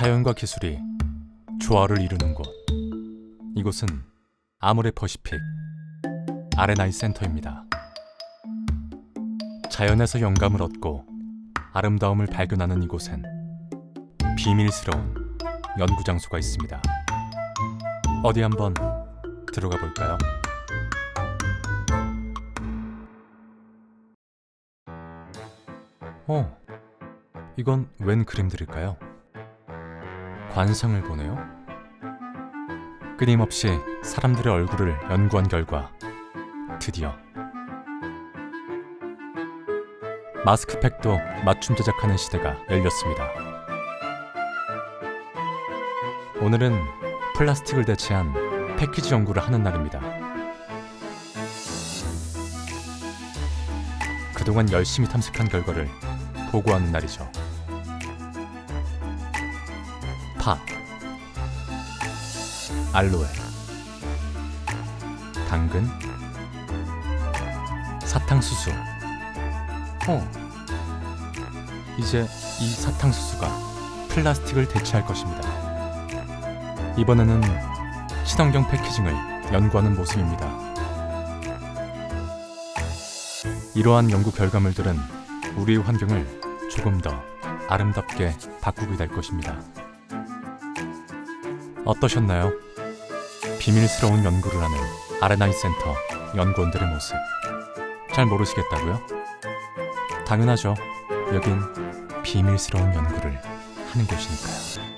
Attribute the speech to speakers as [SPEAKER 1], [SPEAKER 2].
[SPEAKER 1] 자연과 기술이 조화를 이루는 곳. 이곳은 아모레 퍼시픽 아레나이 센터입니다. 자연에서 영감을 얻고 아름다움을 발견하는 이곳엔 비밀스러운 연구 장소가 있습니다. 어디 한번 들어가 볼까요? 어, 이건 웬 그림들일까요? 관상을 보네요. 끊임없이 사람들의 얼굴을 연구한 결과 드디어 마스크팩도 맞춤 제작하는 시대가 열렸습니다. 오늘은 플라스틱을 대체한 패키지 연구를 하는 날입니다. 그동안 열심히 탐색한 결과를 보고하는 날이죠. 파, 알로에, 당근, 사탕수수. 어, 이제 이 사탕수수가 플라스틱을 대체할 것입니다. 이번에는 친환경 패키징을 연구하는 모습입니다. 이러한 연구 결과물들은 우리의 환경을 조금 더 아름답게 바꾸게 될 것입니다. 어떠셨나요? 비밀스러운 연구를 하는 아레나이 센터 연구원들의 모습. 잘 모르시겠다고요? 당연하죠. 여긴 비밀스러운 연구를 하는 곳이니까요.